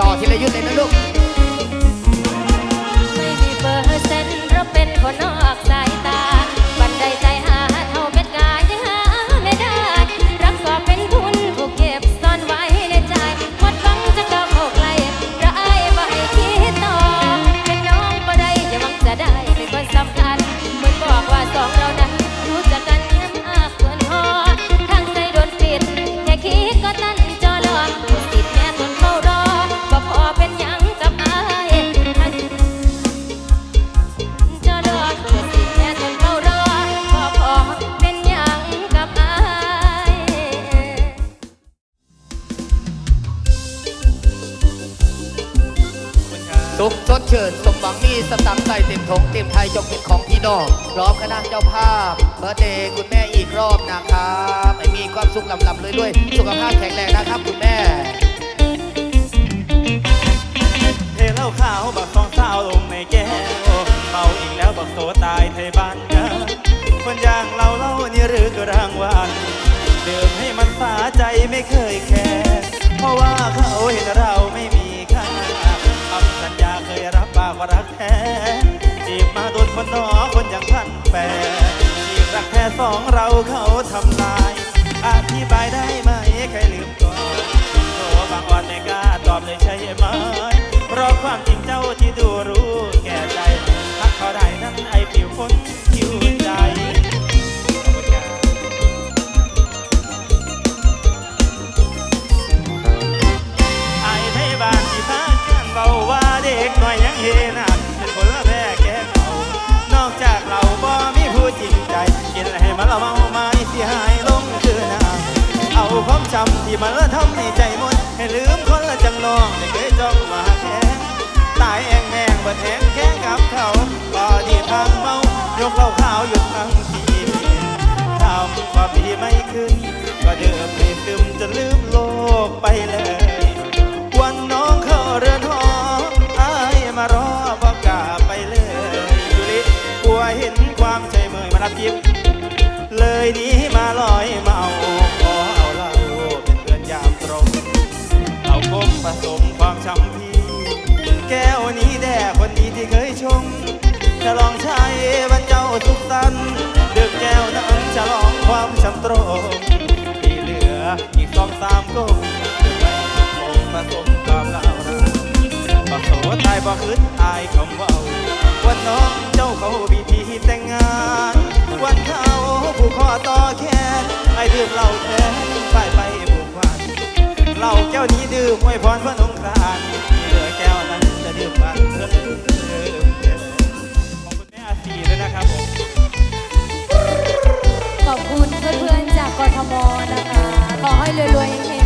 ต่อทีละยุทธ์เลยนะลูกไม่มีเบอร์เซ็นเพราะเป็นคนนอกใจ พร้อมคณะเจ้าภาพ เบอร์เดย์คุณแม่อีกรอบนะครับไห้มีความสุขลำลำเลยด้วย สุขภาพแข็งแรงนะครับคุณแม่เทเหล้าขาวบักสองสาวลงในแก้วเมาอีกแล้วบักโตตายไทยบ้านกินคนอย่างเราเล่านี่หรือกรางวันเดิมให้มันสาใจไม่เคยแคร์เพราะว่าเขาเห็นเราไม่มีค่าคำสัญญาเคยรับปากว่ารักแท้ จีบมาโดนคนน้อคนอย่างท่านแปรจีบรักแท้สองเราเขาทำลาย อธิบายได้ไหมใครลืมก่อนโทรบางอ่อนไม่กล้าตอบเลยใช่ไหมเพราะความจริงเจ้าที่ดูรู้ ที่มาทำให้ใจมนให้ลืมคนละจังลองได้เคยจ้องมาแค่ตายแองแหงบัดแหงแค่กับเขาพอดีทางเมายกเข่าาขาวหยุดพังทีทำความดีไม่ขึ้น ก็เดิมไม่ซึมจะลืมโลกไปเลยวันน้องเขาเรือนหออายมารอบอกกาไปเลยยุลิกลัวเห็นความใจเมื่อยมารับยิบเลยนี้มาลอยเมา ผสมความช้ำพี่ แก้วนี้แด่คนดีที่เคยชมจะลองใช้บรรเจ้าทุกสันดื่มแก้วนั้นจะลองความช้ำตรงที่เหลืออีกสองสามกุมงผสมความลาวร้าบักโสตายบ่คืนอายคำว่าวันน้องเจ้าเขาบีทีแต่งงาน วันเขาผู้ขอต่อแค่ไอเดื่มเหล้าแท้ไปไปบุก เหล้าแก้วนี้ดื่มไม่พรเพื่อนสงกรานต์เหลือแก้วนั้นจะดื่มบ้านเพื่อนดื่มของคุณแม่อาศีด้วยนะครับผมขอบคุณเพื่อนๆจากกทมนะคะ ขอให้รวยๆ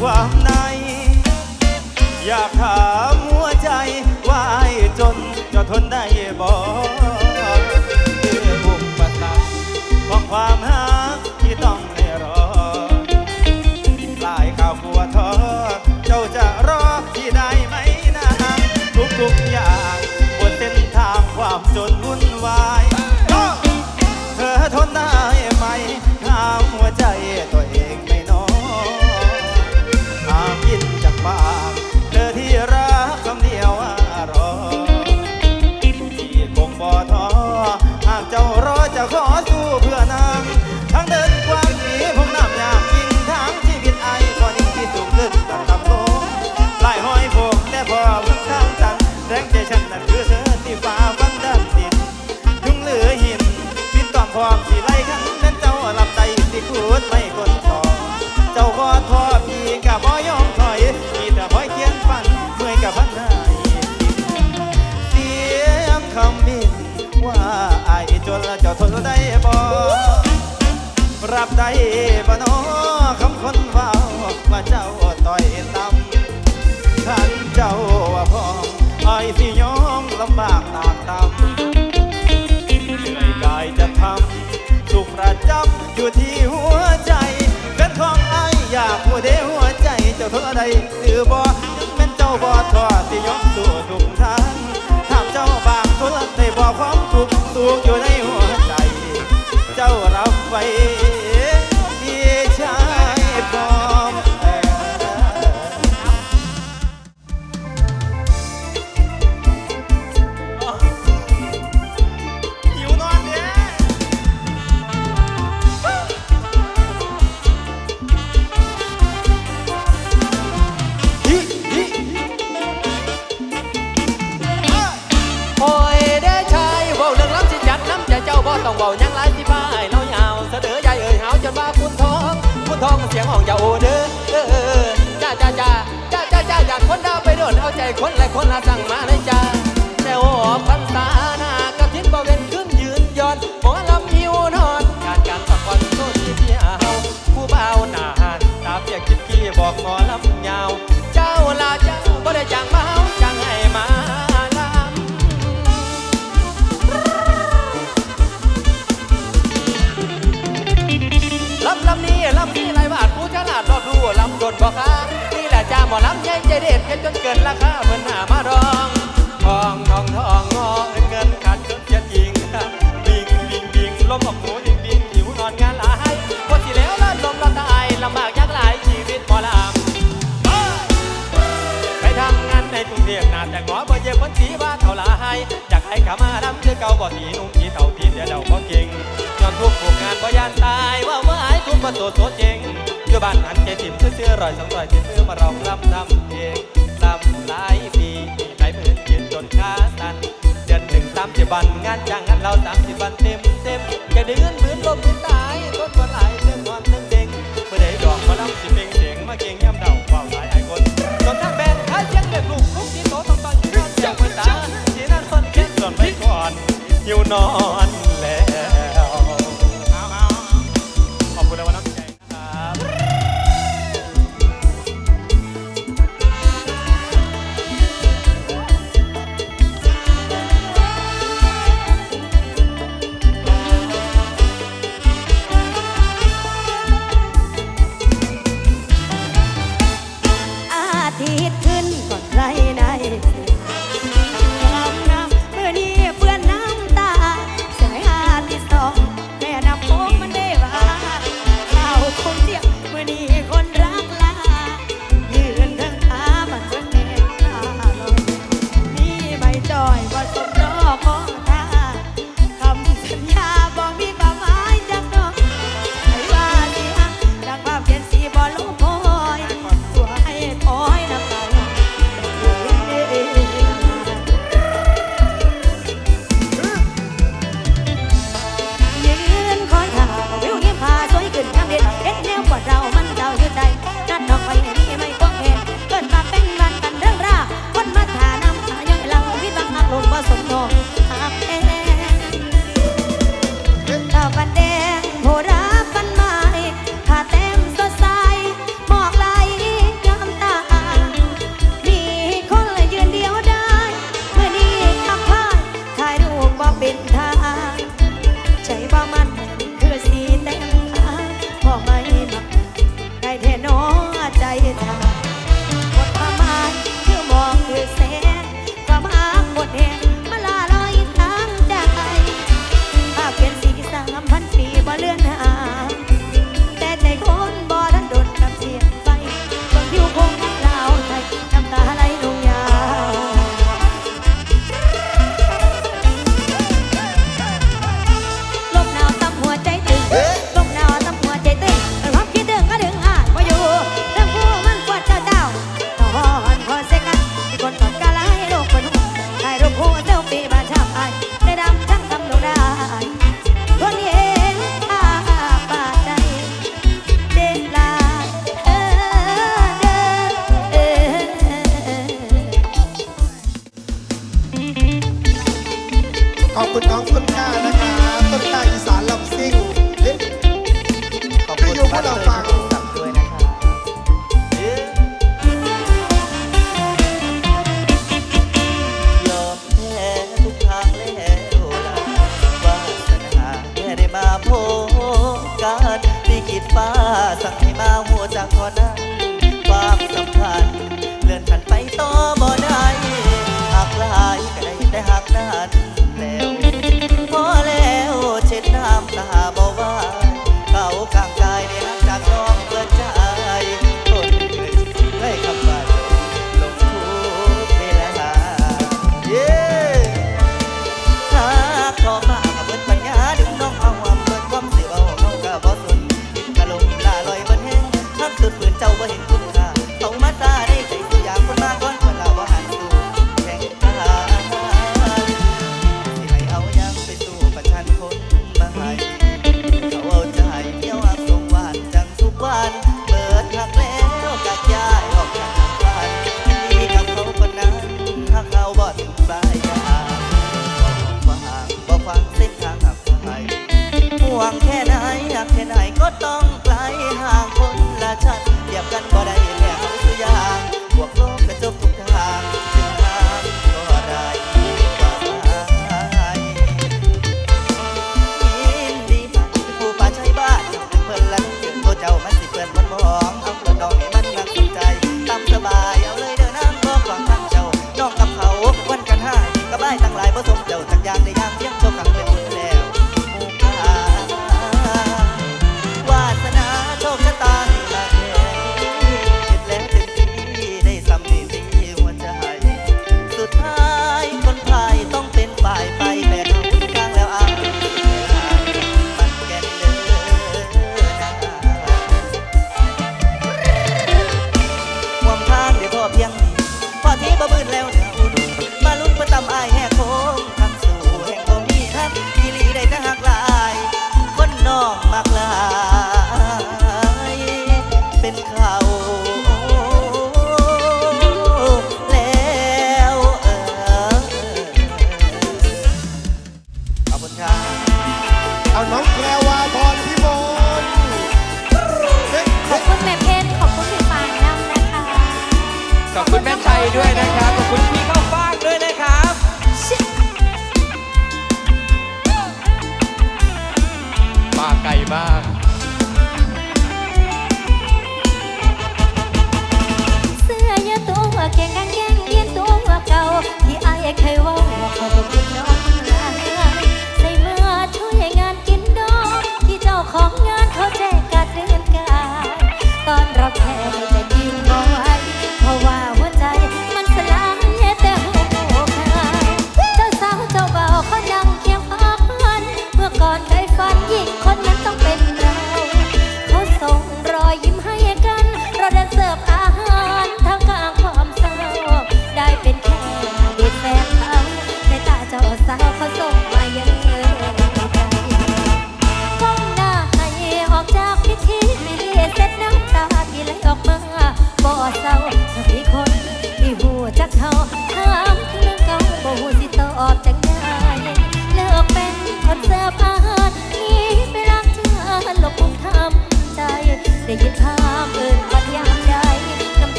ความใน อยากถาม เธอที่ฟ้าฟันดันดินยุงเหลือหินบินตอพร้อสีไล่ขั้นเจ้าหลับใจสิคูดไม่คนต่อ เจ้าก็ทอพีกับบ่ยอมถอยมีแต่ห้อยเขียนฟันเมื่อยกับพันหายเสียงคำบินว่าไอ้จนเจ้าทนได้บ่รับได้บ่น้อคำคนว้าว่าเจ้าต่อยตำขันเจ้าว่าพ่อไอ้สิยอ ลำบากตากตำเหนื่อยกายจะทำสุขประจำอยู่ที่หัวใจเป็นของไออยากหัวเดหัวใจเจ้าทนอะไรสือบ่เป็นเจ้าบ่ทอดที่ยกตัวทุกทางถามเจ้าบางทุนได้บ่ความทุกข์ตัวอยู่ในหัวใจ เจ้ารับไว้ ร่อยสองร่อยที่ซื้อมาเรากล้ำทำเองทำหลายปีใครเพิ่นยืนจนขาสันเดือนหนึ่งสามสิบวันงานจ้างงานเราสามสิบวันเต็มเต็มแกเดืองินหมื่นลมที่ตายต้นวันหลายเรื่องวันเรื่องเด้งเมื่อได้ดอกมาลำสิเป่งเสียงมาเก่งย่ำเดาเบาหลายหลายคนจนทางแบนท้าเชียงเด็กลูกลุกที่โตทองตอนอยู่นอนแจกไปตาที่นั่นคนแค่ส่วนไปก่อนอยู่นอน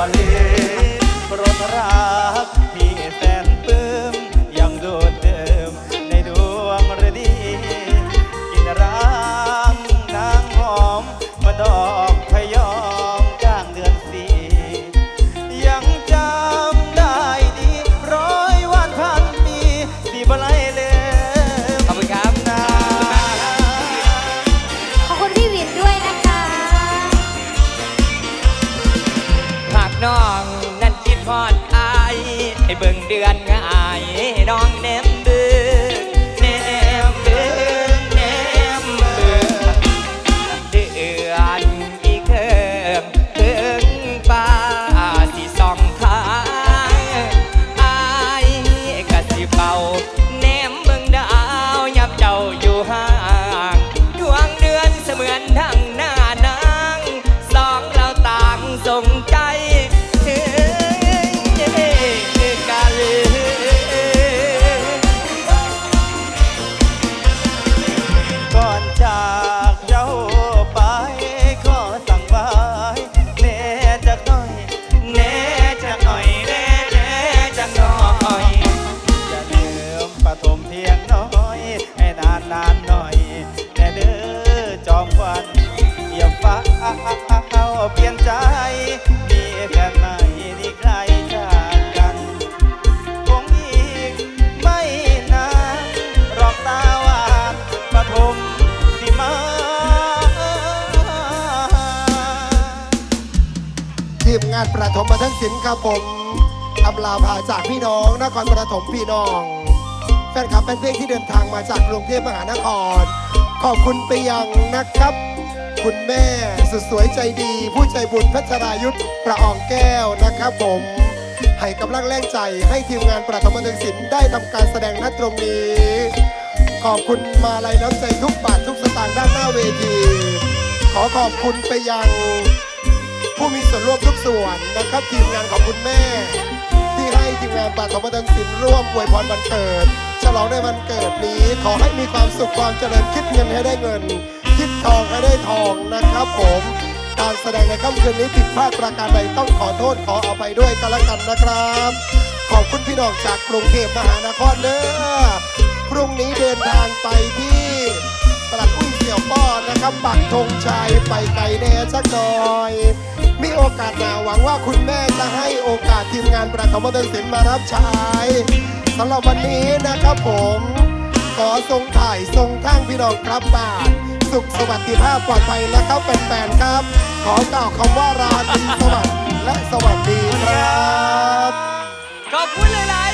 ม Oh. ีมงานประถมบันเทิงศิลป์ครับผมอำลาพาจากพี่น้องนครปฐมพี่น้อง แฟนคลับเป็นเพลงที่เดินทางมาจากกรุงเทพมหานคร ขอบคุณไปยังนะครับ คุณแม่สุดสวยใจดี ผู้ใจบุญพัชรายุทธประอองแก้วนะครับผมให้กำลังแรงใจให้ทีมงานประถมบันเทิงศิลป์ได้ทำการแสดงณตรงนี้ ขอบคุณมาลัยน้ำใจทุกบาททุกสตางค์ด้านหน้าเวที ขอขอบคุณไปยัง ผู้มีส่วนร่วมทุกส่วนนะครับทีมงานของคุณแม่ ที่ให้ทีมงานปฐมบันศิลป์ร่วมอวยพรวันเกิด ฉลองในวันเกิดนี้ ขอให้มีความสุขความเจริญคิดเงินให้ได้เงิน คิดทองให้ได้ทองนะครับผมการแสดงในค่ำคืนนี้ผิดพลาดประการใดต้องขอโทษขออภัยด้วยกันละกันนะครับ ขอบคุณพี่น้องจากกรุงเทพมหานครเด้อพรุ่งนี้เดินทางไปที่ตลาดอุ้ยเสี่ยวป้อนะครับปักธงชัยไปไกลแน่สักหน่อย มีโอกาสหนาหวังว่าคุณแม่จะให้โอกาสทีมงานประถมบันเทิงศิลป์มารับใช้สำหรับวันนี้นะครับผม ขอทรงถ่ายทรงทั้งพี่น้องครับบ้านสุขสวัสดิภาพปลอดภัยนะครับแฟนๆครับ ขอกล่าวคำว่าราตรีสวัสดิ์และสวัสดีครับ ขอบคุณหลาย